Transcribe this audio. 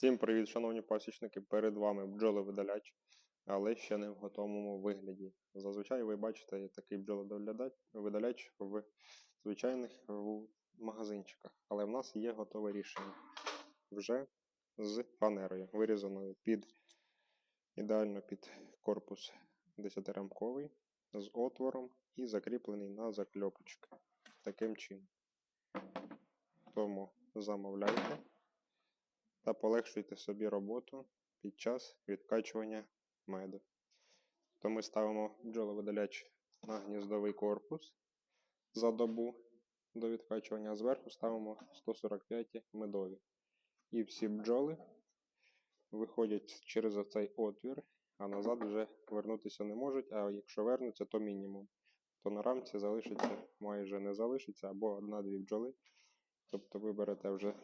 Всім привіт, шановні пасічники! Перед вами бджоловидаляч, але ще не в готовому вигляді. Зазвичай ви бачите такий бджоловидаляч в звичайних в магазинчиках, але в нас є готове рішення вже з фанерою, вирізаною під ідеально під корпус 10-рамковий з отвором і закріплений на закльопочки. Таким чином. Тому замовляйте та полегшуйте собі роботу під час відкачування меду. То ми ставимо бджоловидаляч на гніздовий корпус за добу до відкачування, а зверху ставимо 145 медові. І всі бджоли виходять через оцей отвір, а назад вже вернутися не можуть, а якщо вернуться, то мінімум. То на рамці залишиться майже не залишиться або одна-дві бджоли. Тобто ви берете вже